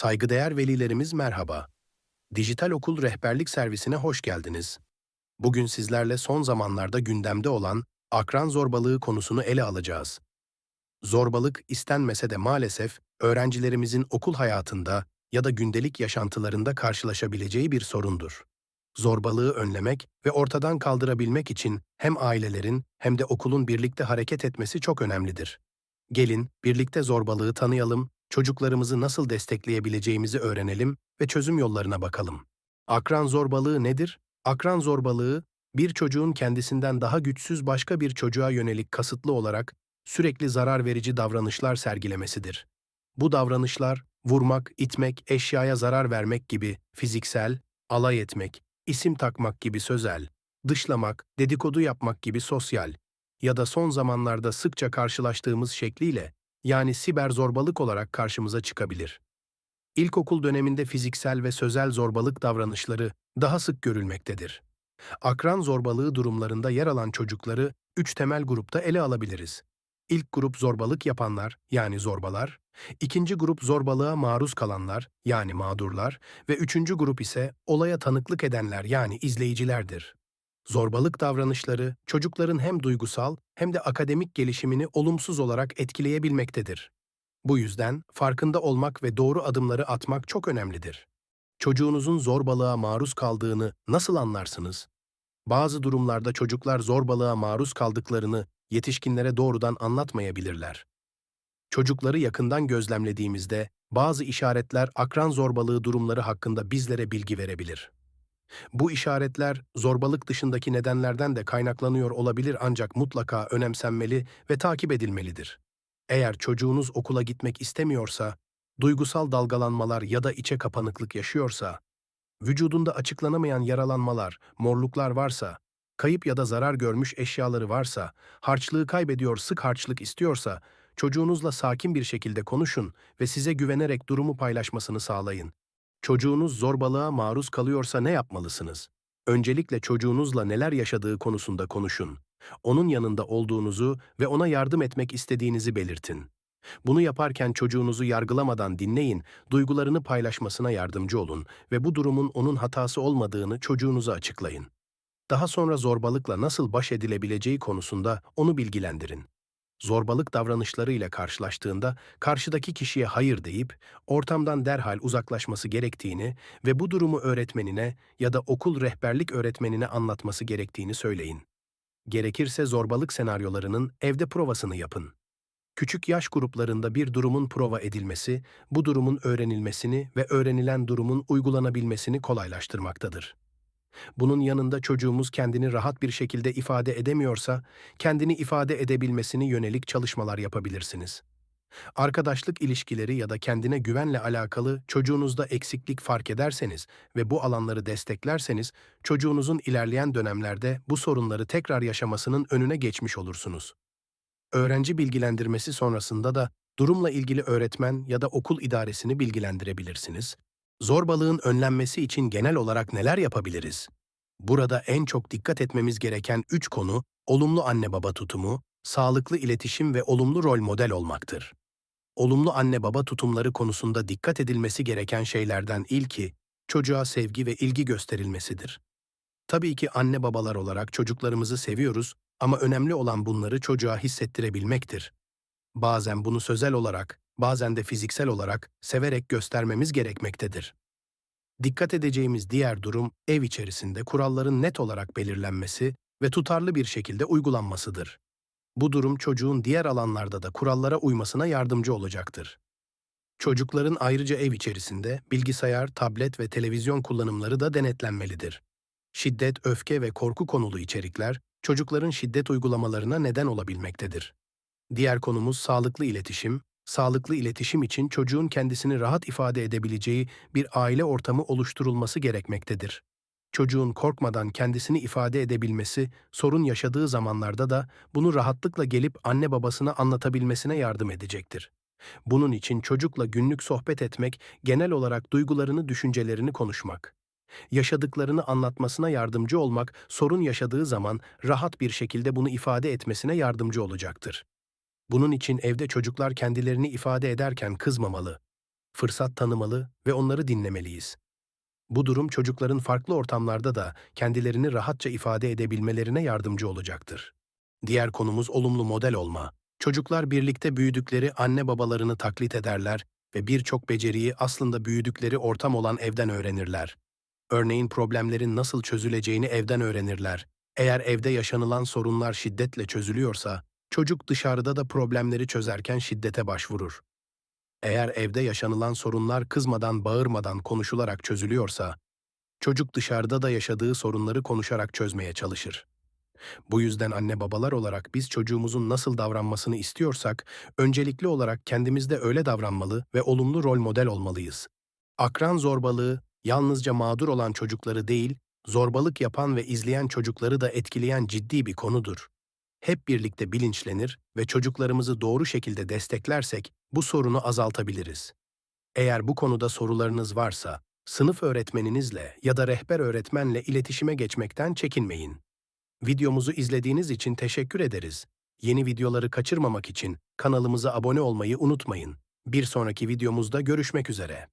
Saygıdeğer velilerimiz merhaba. Dijital Okul Rehberlik Servisine hoş geldiniz. Bugün sizlerle son zamanlarda gündemde olan akran zorbalığı konusunu ele alacağız. Zorbalık istenmese de maalesef öğrencilerimizin okul hayatında ya da gündelik yaşantılarında karşılaşabileceği bir sorundur. Zorbalığı önlemek ve ortadan kaldırabilmek için hem ailelerin hem de okulun birlikte hareket etmesi çok önemlidir. Gelin birlikte zorbalığı tanıyalım, çocuklarımızı nasıl destekleyebileceğimizi öğrenelim ve çözüm yollarına bakalım. Akran zorbalığı nedir? Akran zorbalığı, bir çocuğun kendisinden daha güçsüz başka bir çocuğa yönelik kasıtlı olarak sürekli zarar verici davranışlar sergilemesidir. Bu davranışlar, vurmak, itmek, eşyaya zarar vermek gibi fiziksel, alay etmek, isim takmak gibi sözel, dışlamak, dedikodu yapmak gibi sosyal ya da son zamanlarda sıkça karşılaştığımız şekliyle yani siber zorbalık olarak karşımıza çıkabilir. İlkokul döneminde fiziksel ve sözel zorbalık davranışları daha sık görülmektedir. Akran zorbalığı durumlarında yer alan çocukları üç temel grupta ele alabiliriz. İlk grup zorbalık yapanlar yani zorbalar, ikinci grup zorbalığa maruz kalanlar yani mağdurlar ve üçüncü grup ise olaya tanıklık edenler yani izleyicilerdir. Zorbalık davranışları çocukların hem duygusal hem de akademik gelişimini olumsuz olarak etkileyebilmektedir. Bu yüzden farkında olmak ve doğru adımları atmak çok önemlidir. Çocuğunuzun zorbalığa maruz kaldığını nasıl anlarsınız? Bazı durumlarda çocuklar zorbalığa maruz kaldıklarını yetişkinlere doğrudan anlatmayabilirler. Çocukları yakından gözlemlediğimizde bazı işaretler akran zorbalığı durumları hakkında bizlere bilgi verebilir. Bu işaretler zorbalık dışındaki nedenlerden de kaynaklanıyor olabilir ancak mutlaka önemsenmeli ve takip edilmelidir. Eğer çocuğunuz okula gitmek istemiyorsa, duygusal dalgalanmalar ya da içe kapanıklık yaşıyorsa, vücudunda açıklanamayan yaralanmalar, morluklar varsa, kayıp ya da zarar görmüş eşyaları varsa, harçlığı kaybediyor, sık harçlık istiyorsa, çocuğunuzla sakin bir şekilde konuşun ve size güvenerek durumu paylaşmasını sağlayın. Çocuğunuz zorbalığa maruz kalıyorsa ne yapmalısınız? Öncelikle çocuğunuzla neler yaşadığı konusunda konuşun. Onun yanında olduğunuzu ve ona yardım etmek istediğinizi belirtin. Bunu yaparken çocuğunuzu yargılamadan dinleyin, duygularını paylaşmasına yardımcı olun ve bu durumun onun hatası olmadığını çocuğunuza açıklayın. Daha sonra zorbalıkla nasıl baş edilebileceği konusunda onu bilgilendirin zorbalık davranışlarıyla karşılaştığında karşıdaki kişiye hayır deyip ortamdan derhal uzaklaşması gerektiğini ve bu durumu öğretmenine ya da okul rehberlik öğretmenine anlatması gerektiğini söyleyin. Gerekirse zorbalık senaryolarının evde provasını yapın. Küçük yaş gruplarında bir durumun prova edilmesi, bu durumun öğrenilmesini ve öğrenilen durumun uygulanabilmesini kolaylaştırmaktadır. Bunun yanında çocuğumuz kendini rahat bir şekilde ifade edemiyorsa, kendini ifade edebilmesini yönelik çalışmalar yapabilirsiniz. Arkadaşlık ilişkileri ya da kendine güvenle alakalı çocuğunuzda eksiklik fark ederseniz ve bu alanları desteklerseniz, çocuğunuzun ilerleyen dönemlerde bu sorunları tekrar yaşamasının önüne geçmiş olursunuz. Öğrenci bilgilendirmesi sonrasında da durumla ilgili öğretmen ya da okul idaresini bilgilendirebilirsiniz Zorbalığın önlenmesi için genel olarak neler yapabiliriz? Burada en çok dikkat etmemiz gereken üç konu, olumlu anne baba tutumu, sağlıklı iletişim ve olumlu rol model olmaktır. Olumlu anne baba tutumları konusunda dikkat edilmesi gereken şeylerden ilki, çocuğa sevgi ve ilgi gösterilmesidir. Tabii ki anne babalar olarak çocuklarımızı seviyoruz ama önemli olan bunları çocuğa hissettirebilmektir. Bazen bunu sözel olarak, bazen de fiziksel olarak severek göstermemiz gerekmektedir. Dikkat edeceğimiz diğer durum ev içerisinde kuralların net olarak belirlenmesi ve tutarlı bir şekilde uygulanmasıdır. Bu durum çocuğun diğer alanlarda da kurallara uymasına yardımcı olacaktır. Çocukların ayrıca ev içerisinde bilgisayar, tablet ve televizyon kullanımları da denetlenmelidir. Şiddet, öfke ve korku konulu içerikler çocukların şiddet uygulamalarına neden olabilmektedir. Diğer konumuz sağlıklı iletişim, sağlıklı iletişim için çocuğun kendisini rahat ifade edebileceği bir aile ortamı oluşturulması gerekmektedir. Çocuğun korkmadan kendisini ifade edebilmesi, sorun yaşadığı zamanlarda da bunu rahatlıkla gelip anne babasına anlatabilmesine yardım edecektir. Bunun için çocukla günlük sohbet etmek, genel olarak duygularını, düşüncelerini konuşmak. Yaşadıklarını anlatmasına yardımcı olmak, sorun yaşadığı zaman rahat bir şekilde bunu ifade etmesine yardımcı olacaktır. Bunun için evde çocuklar kendilerini ifade ederken kızmamalı. fırsat tanımalı ve onları dinlemeliyiz. Bu durum çocukların farklı ortamlarda da kendilerini rahatça ifade edebilmelerine yardımcı olacaktır. Diğer konumuz olumlu model olma. Çocuklar birlikte büyüdükleri anne babalarını taklit ederler ve birçok beceriyi aslında büyüdükleri ortam olan evden öğrenirler. Örneğin problemlerin nasıl çözüleceğini evden öğrenirler. Eğer evde yaşanılan sorunlar şiddetle çözülüyorsa, çocuk dışarıda da problemleri çözerken şiddete başvurur. Eğer evde yaşanılan sorunlar kızmadan, bağırmadan konuşularak çözülüyorsa, çocuk dışarıda da yaşadığı sorunları konuşarak çözmeye çalışır. Bu yüzden anne babalar olarak biz çocuğumuzun nasıl davranmasını istiyorsak, öncelikli olarak kendimizde öyle davranmalı ve olumlu rol model olmalıyız. Akran zorbalığı yalnızca mağdur olan çocukları değil, zorbalık yapan ve izleyen çocukları da etkileyen ciddi bir konudur. Hep birlikte bilinçlenir ve çocuklarımızı doğru şekilde desteklersek bu sorunu azaltabiliriz. Eğer bu konuda sorularınız varsa, sınıf öğretmeninizle ya da rehber öğretmenle iletişime geçmekten çekinmeyin. Videomuzu izlediğiniz için teşekkür ederiz. Yeni videoları kaçırmamak için kanalımıza abone olmayı unutmayın. Bir sonraki videomuzda görüşmek üzere.